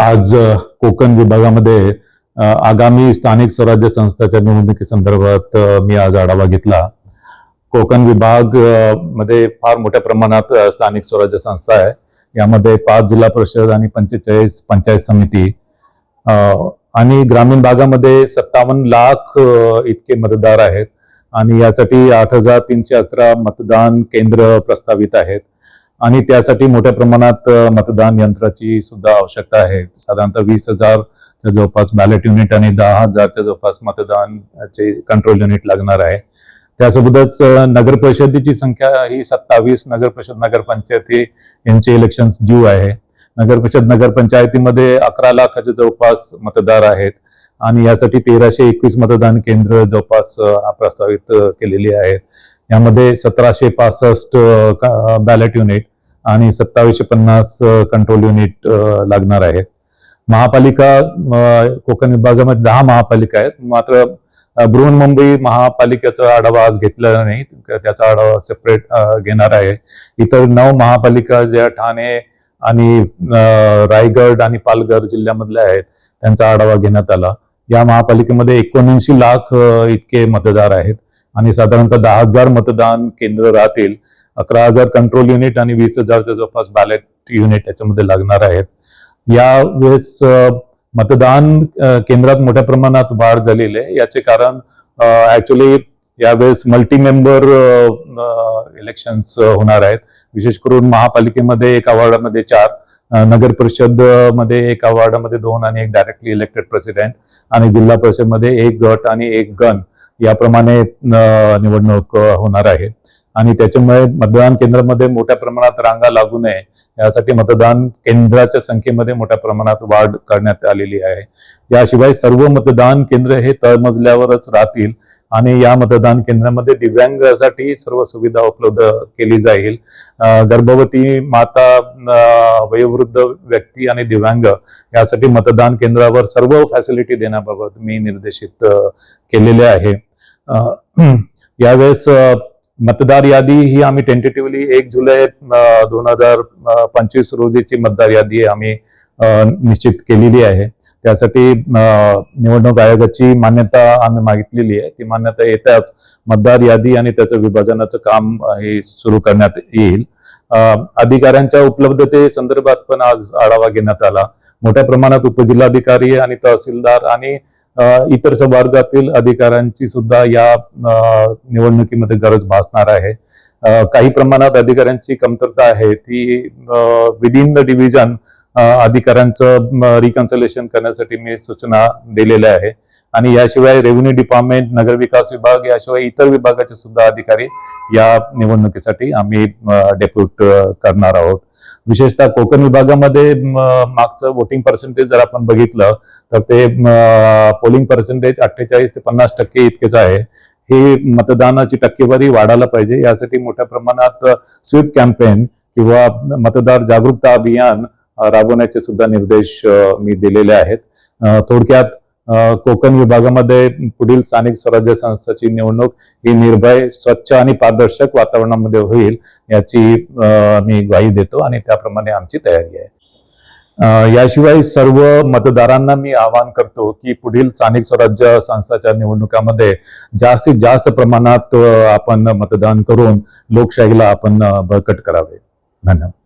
आज कोकण विभागामध्ये आगामी स्थानिक स्वराज्य संस्थाच्या निवडणुकीसंदर्भात संदर्भात मी आज आढावा घेतला. कोकण विभागमध्ये फार मोठ्या प्रमाणात स्थानिक स्वराज्य संस्था आहे. यामध्ये पाच जिल्हा परिषद आणि पंचेचाळीस पंचायत समिती. आणि ग्रामीण भागामध्ये सत्तावन्न लाख इतके मतदार आहेत. आणि यासाठी आठ हजार तीनशे अकरा मतदान केंद्र प्रस्तावित आहेत. आणि त्यासाठी मोठ्या प्रमाणात मतदान यंत्राची सुद्धा आवश्यकता आहे. साधारणतः वीस हजारच्या जवळपास बॅलेट युनिट आणि दहा हजारच्या जवळपास मतदानचे कंट्रोल युनिट लागणार आहे. त्यासोबतच नगर परिषदेची संख्या ही सत्तावीस नगर परिषद नगरपंचायती यांचे इलेक्शन ड्यू आहे. नगर परिषद नगरपंचायतीमध्ये अकरा लाखाच्या जवळपास मतदार आहेत आणि यासाठी तेराशे एकवीस मतदान केंद्र जवळपास प्रस्तावित केलेली आहेत. यामध्ये सतराशे पासष्ट बॅलेट युनिट आणि सत्तावीसशे पन्नास कंट्रोल युनिट लागणार आहेत महापालिका कोकण विभागामध्ये दहा महापालिका आहेत. मात्र बृहन्मुंबई महापालिकेचा आढावा आज घेतलेला नाही. त्याचा आढावा सेपरेट घेणार आहे. इतर नऊ महापालिका ज्या ठाणे आणि रायगड आणि पालघर जिल्ह्यामधल्या आहेत त्यांचा आढावा घेण्यात आला. या महापालिकेमध्ये एकोणऐंशी लाख इतके मतदार आहेत. आणि साधारणतः दहा हजार मतदान केंद्र राहतील. अकरा हजार कंट्रोल युनिट आणि वीस हजारच्या जवळपास बॅलेट युनिट याच्यामध्ये लागणार आहेत. या वेळेस मतदान केंद्रात मोठ्या प्रमाणात वाढ झालेली आहे. याचे कारण ऍक्च्युली यावेळेस मल्टी मेंबर इलेक्शन्स होणार आहेत. विशेष करून महापालिकेमध्ये एका वॉर्डामध्ये चार नगर परिषदमध्ये एका वॉर्डामध्ये दोन आणि एक डायरेक्टली इलेक्टेड प्रेसिडेंट आणि जिल्हा परिषदमध्ये एक गट आणि एक गण. याप्रमाणे निवडणूक होणार आहे. आणि त्याच्यामुळे मतदान केंद्रामध्ये मोठ्या प्रमाणात रांगा लागू नये. यासाठी मतदान केंद्राच्या संख्येमध्ये मोठ्या प्रमाणात वाढ करण्यात आलेली आहे. याशिवाय सर्व मतदान केंद्र हे तळमजल्यावरच राहतील आणि या मतदान केंद्रामध्ये दिव्यांगासाठी सर्व सुविधा उपलब्ध केली जाईल. गर्भवती माता वयोवृद्ध व्यक्ती आणि दिव्यांग यासाठी मतदान केंद्रावर सर्व फॅसिलिटी देण्याबाबत मी निर्देशित केलेले आहे. यावेळेस मतदार यादी ही आम्ही टेंटेटिव्हली एक जुलै दोन हजार पंचवीस रोजीची मतदार यादी आम्ही निश्चित केलेली आहे. त्यासाठी निवडणूक आयोगाची मान्यता आम्ही मागितलेली आहे. ती मान्यता येताच मतदार यादी आणि त्याचं विभाजनाचं काम हे सुरू करण्यात येईल. अधिकाऱ्यांच्या उपलब्धते संदर्भात पण आज आढावा घेण्यात आला. मोठ्या प्रमाणात उपजिल्हाधिकारी आणि तहसीलदार आणि इतर संवर्गातील अधिकाऱ्यांची सुद्धा या निवडणुकीमध्ये गरज भासणार आहे. काही प्रमाणात अधिकाऱ्यांची कमतरता आहे. ती विदिन द डिव्हिजन अधिकाऱ्यांचं रिकन्सलेशन करण्यासाठी मी सूचना दिलेल्या आहे. आणि याशिवाय रेव्हेन्यू डिपार्टमेंट नगर विकास विभाग याशिवाय इतर विभागाचे सुद्धा अधिकारी या निवडणुकीसाठी आम्ही डेप्यूट करणार आहोत. विशेषतः कोकण विभागामध्ये मागचं वोटिंग पर्सेंटेज जर आपण बघितलं तर ते पोलिंग पर्सेंटेज अठ्ठेचाळीस ते पन्नास टक्के इतकेच आहे. ही मतदानाची टक्केवारी वाढायला पाहिजे. यासाठी मोठ्या प्रमाणात स्वीप कॅम्पेन किंवा मतदार जागरूकता अभियान राबवण्याचे सुद्धा निर्देश मी दिलेले आहेत. थोडक्यात कोकण विभागामध्ये पुढील स्थानिक स्वराज्य संस्थाची निवडणूक ही निर्भय स्वच्छ आणि पारदर्शक वातावरणामध्ये होईल याची मी ग्वाही देतो आणि त्याप्रमाणे आमची तयारी आहे. याशिवाय सर्व मतदारांना मी आवाहन करतो की पुढील स्थानिक स्वराज्य संस्थाच्या निवडणुकामध्ये जास्तीत जास्त प्रमाणात आपण मतदान करून लोकशाहीला आपण बळकट करावे. धन्यवाद.